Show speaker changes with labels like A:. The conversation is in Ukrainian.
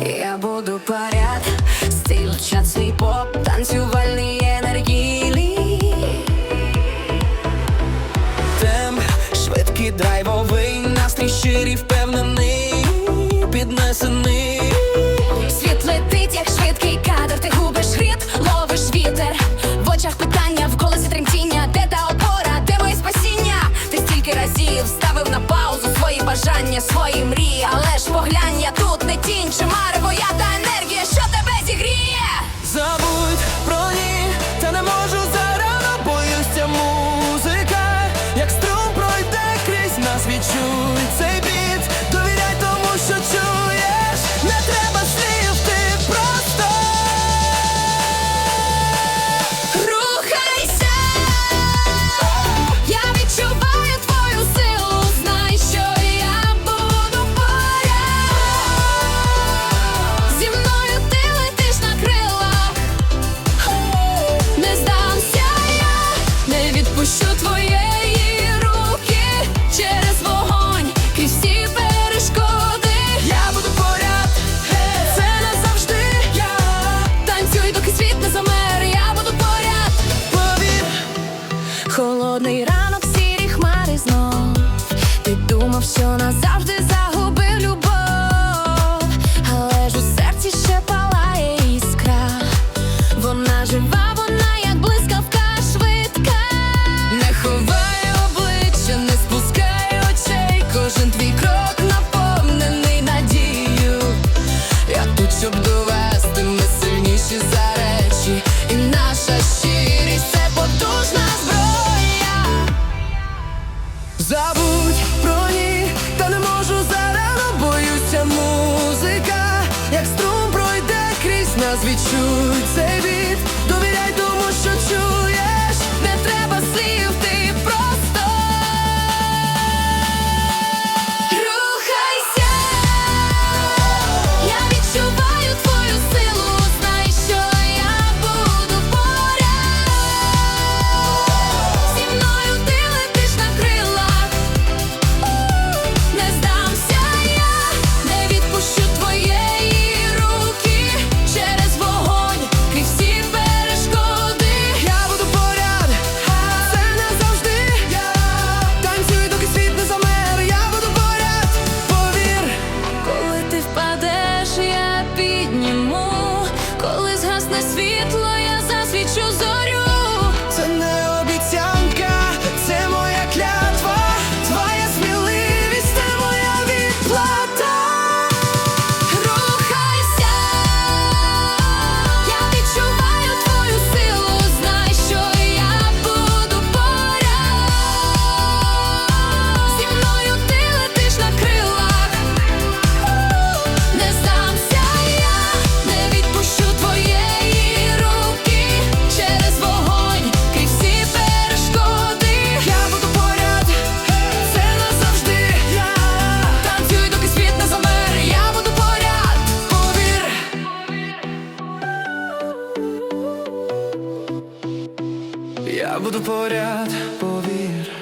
A: Я буду поряд, стиль чат поп, танцювальний енергілі
B: Темп швидкий драйвовий, настрій щирий, впевнений, піднесений. Quem te mara? назавжди.
A: should save it. що за. Я буду поряд,
B: повір.